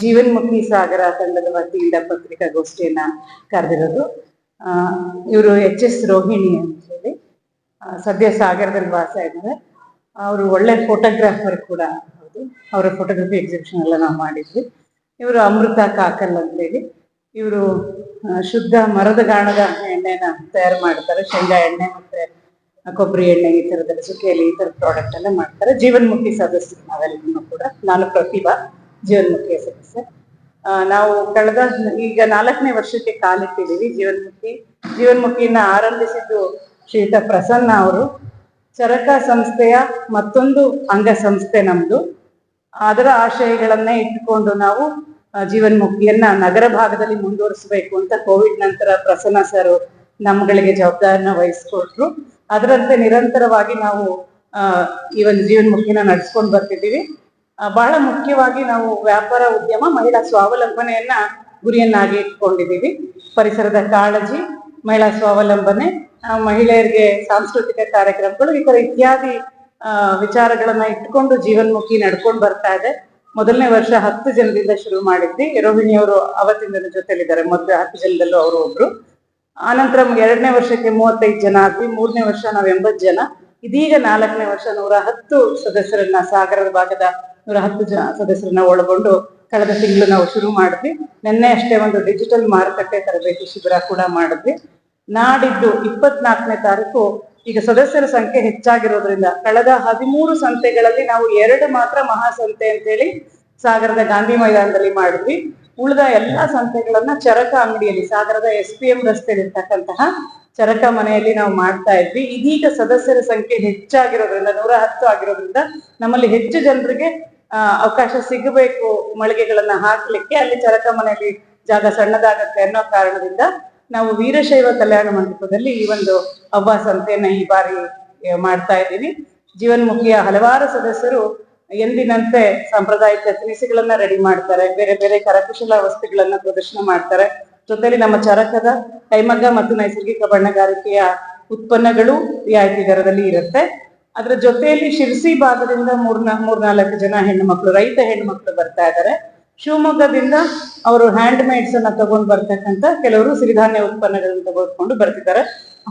ಜೀವನ್ಮುಖಿ ಸಾಗರ ತಂಡದ ವತಿಯಿಂದ ಪತ್ರಿಕಾಗೋಷ್ಠಿಯನ್ನ ಕರೆದಿರೋದು. ಇವರು ಎಚ್ ಎಸ್ ರೋಹಿಣಿ ಅಂತ ಹೇಳಿ ಸದ್ಯ ಸಾಗರದಲ್ಲಿ ವಾಸ ಇದ್ದಾರೆ. ಅವರು ಒಳ್ಳೆ ಫೋಟೋಗ್ರಾಫರ್ ಕೂಡ ಹೌದು ಅವರ ಫೋಟೋಗ್ರಫಿ ಎಕ್ಸಿಬಿಷನ್ ಎಲ್ಲ ನಾವು ಮಾಡಿದ್ವಿ. ಇವರು ಅಮೃತ ಕಾಕಲ್ ಅಂತೇಳಿ. ಇವರು ಶುದ್ಧ ಮರದ ಗಾಣದ ಎಣ್ಣೆನ ತಯಾರು ಮಾಡ್ತಾರೆ. ಶೇಂಗಾ ಎಣ್ಣೆ ಮತ್ತೆ ಕೊಬ್ಬರಿ ಎಣ್ಣೆ ಈ ಥರದಲ್ಲಿ ಸುಖಿಯಲ್ಲಿ ಈ ಥರ ಪ್ರಾಡಕ್ಟ್ ಎಲ್ಲ ಮಾಡ್ತಾರೆ. ಜೀವನ್ಮುಖಿ ಸದಸ್ಯರು ನಾವೆಲ್ಲರೂ ಕೂಡ ನಾನು ಪ್ರತಿಭಾ. ಜೀವನ್ಮುಖಿಯ ಸದಸ್ಯ ಆ, ನಾವು ಕಳೆದ ಈಗ ನಾಲ್ಕನೇ ವರ್ಷಕ್ಕೆ ಕಾಲಿಟ್ಟಿದ್ದೀವಿ ಜೀವನ್ಮುಖಿ ಜೀವನ್ಮುಖಿಯನ್ನ ಆರಂಭಿಸಿದ್ದು ಶ್ರೀಯುತ ಪ್ರಸನ್ನ ಅವರು. ಚರಕ ಸಂಸ್ಥೆಯ ಮತ್ತೊಂದು ಅಂಗ ಸಂಸ್ಥೆ ನಮ್ದು. ಅದರ ಆಶಯಗಳನ್ನೇ ಇಟ್ಟುಕೊಂಡು ನಾವು ಜೀವನ್ಮುಖಿಯನ್ನ ನಗರ ಭಾಗದಲ್ಲಿ ಮುಂದುವರಿಸಬೇಕು ಅಂತ ಕೋವಿಡ್ ನಂತರ ಪ್ರಸನ್ನ ಸರ್ ನಮ್ಗಳಿಗೆ ಜವಾಬ್ದಾರಿನ ವಹಿಸ್ಕೊಟ್ರು. ಅದರಂತೆ ನಿರಂತರವಾಗಿ ನಾವು ಈ ಒಂದು ಜೀವನ್ಮುಖಿನ ನಡ್ಸ್ಕೊಂಡು ಬರ್ತಿದ್ದೀವಿ. ಬಹಳ ಮುಖ್ಯವಾಗಿ ನಾವು ವ್ಯಾಪಾರ ಉದ್ಯಮ, ಮಹಿಳಾ ಸ್ವಾವಲಂಬನೆಯನ್ನ ಗುರಿಯನ್ನಾಗಿ ಇಟ್ಕೊಂಡಿದ್ದೀವಿ. ಪರಿಸರದ ಕಾಳಜಿ, ಮಹಿಳಾ ಸ್ವಾವಲಂಬನೆ ಮಹಿಳೆಯರಿಗೆ ಸಾಂಸ್ಕೃತಿಕ ಕಾರ್ಯಕ್ರಮಗಳು, ಈ ತರ ಇತ್ಯಾದಿ ವಿಚಾರಗಳನ್ನ ಇಟ್ಕೊಂಡು ಜೀವನ್ಮುಖಿ ನಡ್ಕೊಂಡು ಬರ್ತಾ ಇದೆ. ಮೊದಲನೇ ವರ್ಷ ಹತ್ತು ಜನದಿಂದ ಶುರು ಮಾಡಿದ್ವಿ. ರೋಹಿಣಿ ಅವರು ಅವತ್ತಿಂದ ಜೊತೆಲಿದ್ದಾರೆ. ಮೊದಲ ಹತ್ತು ಜನದಲ್ಲೂ ಅವರು ಒಬ್ರು. ಆನಂತರ ಎರಡನೇ ವರ್ಷಕ್ಕೆ ಮೂವತ್ತೈದು ಜನ ಆದ್ವಿ. ಮೂರನೇ ವರ್ಷ ನಾವ್ ಎಂಬತ್ ಜನ. ಇದೀಗ ನಾಲ್ಕನೇ ವರ್ಷ ನೂರ ಹತ್ತು ಸದಸ್ಯರನ್ನ ಸಾಗರದ ಭಾಗದ ನೂರ ಹತ್ತು ಜನ ಸದಸ್ಯರನ್ನ ಒಳಗೊಂಡು ಕಳೆದ ತಿಂಗಳು ನಾವು ಶುರು ಮಾಡಿದ್ವಿ. ನಿನ್ನೆ ಅಷ್ಟೇ ಒಂದು ಡಿಜಿಟಲ್ ಮಾರುಕಟ್ಟೆ ತರಬೇತಿ ಶಿಬಿರ ಕೂಡ ಮಾಡಿದ್ವಿ. ನಾಡಿದ್ದು ಇಪ್ಪತ್ನಾಲ್ಕನೇ ತಾರೀಕು ಈಗ ಸದಸ್ಯರ ಸಂಖ್ಯೆ ಹೆಚ್ಚಾಗಿರೋದ್ರಿಂದ ಕಳೆದ ಹದಿಮೂರು ಸಂತೆಗಳಲ್ಲಿ ನಾವು ಎರಡು ಮಾತ್ರ ಮಹಾಸಂತೆ ಅಂತೇಳಿ ಸಾಗರದ ಗಾಂಧಿ ಮೈದಾನದಲ್ಲಿ ಮಾಡಿದ್ವಿ. ಉಳಿದ ಎಲ್ಲಾ ಸಂತೆಗಳನ್ನ ಚರಕ ಅಂಗಡಿಯಲ್ಲಿ, ಸಾಗರದ ಎಸ್ ಪಿ ಎಂ ರಸ್ತೆಯಲ್ಲಿ ಇರ್ತಕ್ಕಂತಹ ಚರಕ ಮನೆಯಲ್ಲಿ ನಾವು ಮಾಡ್ತಾ ಇದ್ವಿ. ಇದೀಗ ಸದಸ್ಯರ ಸಂಖ್ಯೆ ಹೆಚ್ಚಾಗಿರೋದ್ರಿಂದ, ನೂರ ಹತ್ತು ಆಗಿರೋದ್ರಿಂದ ನಮ್ಮಲ್ಲಿ ಹೆಚ್ಚು ಜನರಿಗೆ ಅವಕಾಶ ಸಿಗಬೇಕು ಮಳಿಗೆಗಳನ್ನ ಹಾಕ್ಲಿಕ್ಕೆ ಅಲ್ಲಿ ಚರಕ ಮನೆಯಲ್ಲಿ ಜಾಗ ಸಣ್ಣದಾಗತ್ತೆ ಅನ್ನೋ ಕಾರಣದಿಂದ ನಾವು ವೀರಶೈವ ಕಲ್ಯಾಣ ಮಂಟಪದಲ್ಲಿ ಈ ಒಂದು ಹಬ್ಬ ಸಂತೆಯನ್ನ ಈ ಬಾರಿ ಮಾಡ್ತಾ ಇದ್ದೀವಿ ಜೀವನ್ಮುಖಿಯ ಹಲವಾರು ಸದಸ್ಯರು ಎಂದಿನಂತೆ ಸಾಂಪ್ರದಾಯಿಕ ತಿನಿಸುಗಳನ್ನ ರೆಡಿ ಮಾಡ್ತಾರೆ, ಬೇರೆ ಬೇರೆ ಕರಕುಶಲ ವಸ್ತುಗಳನ್ನ ಪ್ರದರ್ಶನ ಮಾಡ್ತಾರೆ. ಜೊತೆಲಿ ನಮ್ಮ ಚರಕದ ಕೈಮಗ್ಗ ಮತ್ತು ನೈಸರ್ಗಿಕ ಬಣ್ಣಗಾರಿಕೆಯ ಉತ್ಪನ್ನಗಳು ರಿಯಾಯಿತಿ ದರದಲ್ಲಿ ಇರುತ್ತೆ. ಅದ್ರ ಜೊತೆಯಲ್ಲಿ ಶಿರ್ಸಿ ಭಾಗದಿಂದ ಮೂರ್ನಾ, ಮೂರ್ನಾಲ್ಕು ಜನ ಹೆಣ್ಣು ಮಕ್ಕಳು ರೈತ ಹೆಣ್ಣು ಮಕ್ಕಳು ಬರ್ತಾ ಇದ್ದಾರೆ ಶಿವಮೊಗ್ಗದಿಂದ ಅವರು ಹ್ಯಾಂಡ್ ಮೇಡ್ಸ್ ಅನ್ನ ತಗೊಂಡ್ ಬರ್ತಕ್ಕಂತ ಕೆಲವರು ಸಿರಿಧಾನ್ಯ ಉತ್ಪನ್ನಗಳನ್ನ ತಗೊಂಡ್ಕೊಂಡು ಬರ್ತಿದ್ದಾರೆ.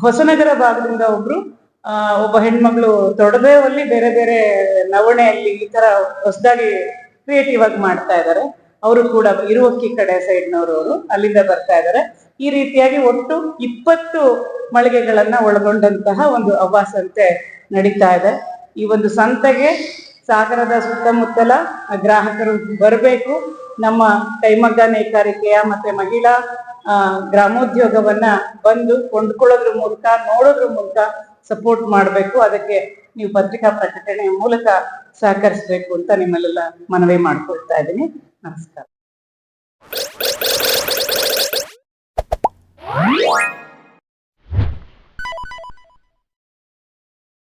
ಹೊಸನಗರ ಭಾಗದಿಂದ ಒಬ್ರು, ಆ, ಒಬ್ಬ ಹೆಣ್ಮಗಳು ತೊಡದೇವಲ್ಲಿ ಬೇರೆ ಬೇರೆ ನವಣೆಯಲ್ಲಿ ಈ ತರ ಹೊಸದಾಗಿ ಕ್ರಿಯೇಟಿವ್ ಆಗಿ ಮಾಡ್ತಾ ಇದ್ದಾರೆ ಅವರು ಕೂಡ ಇರುವಕ್ಕಿ ಕಡೆ ಸೈಡ್ನವರು ಅವರು, ಅಲ್ಲಿಂದ ಬರ್ತಾ ಇದ್ದಾರೆ ಈ ರೀತಿಯಾಗಿ ಒಟ್ಟು ಇಪ್ಪತ್ತು ಮಳಿಗೆಗಳನ್ನ ಒಳಗೊಂಡಂತಹ ಒಂದು ಅವಾಸಂತೆ ಸಂತೆ ನಡೀತಾ ಇದೆ. ಈ ಒಂದು ಸಂತೆಗೆ ಸಾಗರದ ಸುತ್ತಮುತ್ತಲ ಗ್ರಾಹಕರು ಬರಬೇಕು. ನಮ್ಮ ಕೈಮಗ್ಗ ನೇಕಾರಿಕೆಯ ಮತ್ತೆ ಮಹಿಳಾ ಗ್ರಾಮೋದ್ಯೋಗವನ್ನ ಬಂದು ಕೊಂಡ್ಕೊಳ್ಳೋದ್ರ ಮೂಲಕ, ನೋಡೋದ್ರ ಮೂಲಕ ಸಪೋರ್ಟ್ ಮಾಡಬೇಕು. ಅದಕ್ಕೆ ನೀವು ಪತ್ರಿಕಾ ಪ್ರಕಟಣೆಯ ಮೂಲಕ ಸಹಕರಿಸಬೇಕು ಅಂತ ನಿಮ್ಮಲ್ಲೆಲ್ಲ ಮನವಿ ಮಾಡ್ಕೊಳ್ತಾ ಇದ್ದೀನಿ. നമസ്കാരം.